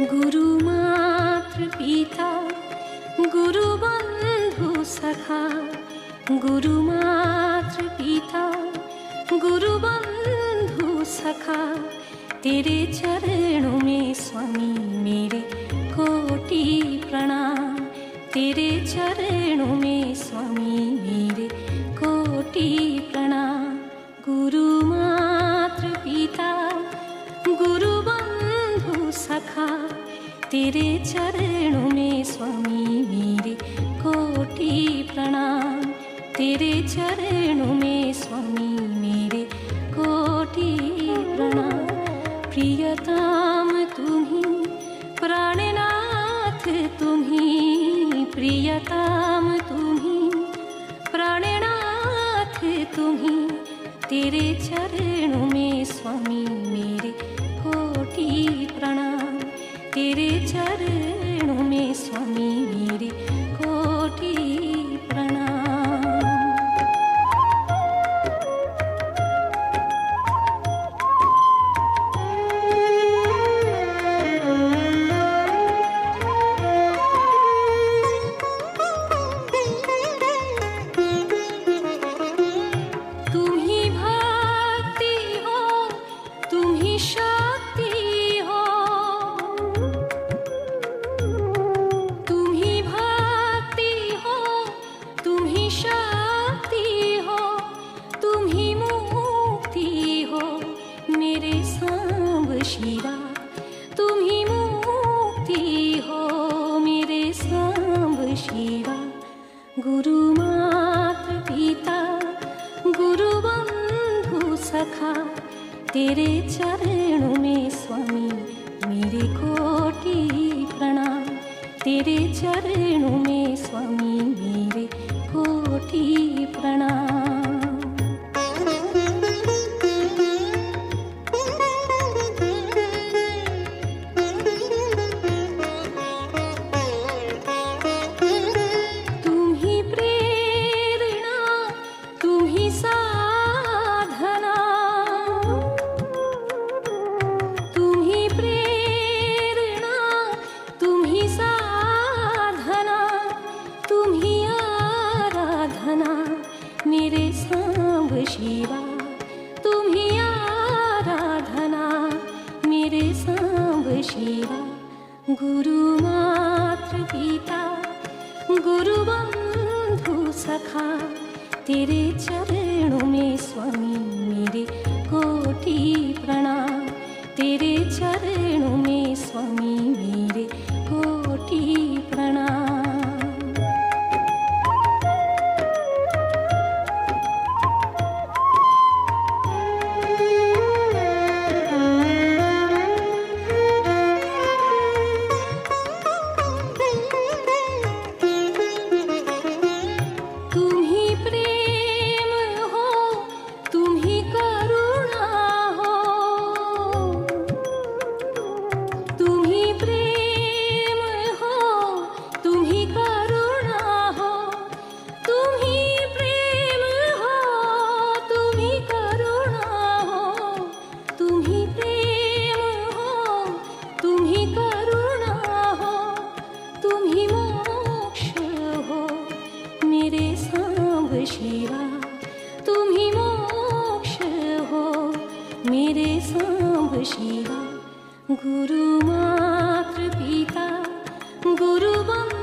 गुरुमातृपिता गुरुबन्धु सखा गुरुमातृपिता गुरुबन्धु सखा तेरे चरणों में स्वामी मेरे कोटि प्रणाम तेरे चरणों में स्वामी मेरे कोटि प्रणाम गुरु तेरे चरणों में स्वामी मेरे कोटि प्रणाम। तेरे चरणों में स्वामी मेरे कोटि प्रणाम। प्रियतम तुम्ही, प्राणनाथ तुम्ही, प्रियतम तुम्ही, प्राणनाथ तुम्ही, तेरे चरणों में स्वामी मेरे कोटि प्रणाम। तेरे चरणों में सांब शिरा तुम्ही मुक्ती हो मेरे सांब शिवा। गुरु मात्र पिता, गुरु बंधु सखा, तेरे चरणों मेरे सांब शिवा तुम्हें आराधना। मेरे सांब शिवा, गुरु मात्र पिता, गुरु बंधु सखा, तेरे चरणों में स्वामी मेरे शिवा तुम्ही मोक्ष हो। मेरे सांब शिवा गुरु मात्र पिता गुरु बंधु